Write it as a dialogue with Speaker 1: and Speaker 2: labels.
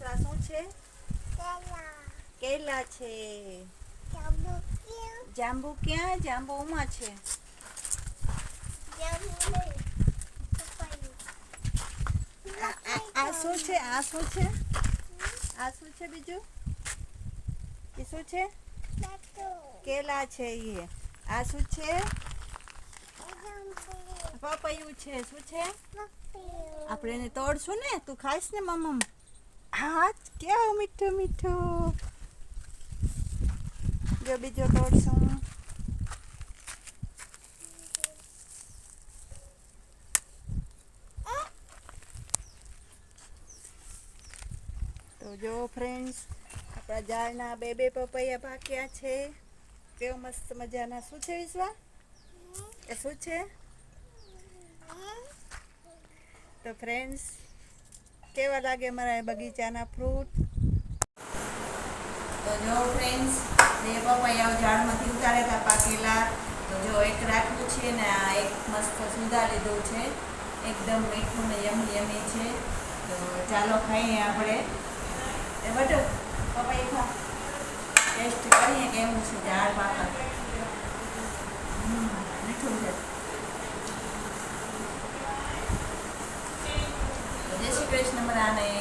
Speaker 1: વિશ્વા શું છે? કેલા. છે? જાંબુ ક્યાં? જાંબુ ઉમાં છે. આ શું છે? આ શું છે? આ શું છે બીજું? એ શું છે? કેલા છે એ. આ શું છે? પપૈયું છે. શું છે? આપણે એને તોડશું ને? તું ખાઈશ ને મમ્મ હા કેવું મીઠું મીઠું. જો બીજો તોડશું તો જો ફ્રેન્ડ્સ આપણા ઝાડના બે બે પપૈયા પાક્યા છે. કેવો મસ્ત મજાના. શું છે વિશ્વા? એ શું છે? તો ફ્રેન્ડ્સ કેવા લાગે મારા બગીચાના ફ્રૂટ તો જો ફ્રેન્ડ્સ બે પપૈયાઓ ઝાડમાંથી ઉતારેલા પાકેલા. તો જો એક રાખ્યું છે ને આ એક મસ્ત સુધા લીધું છે. એકદમ મીઠું ને યમી યમી છે. તો ચાલો ખાઈએ આપણે. બધું પપૈયા ટેસ્ટ કરીએ કેવું છે ઝાડ પાકા English naman nanay.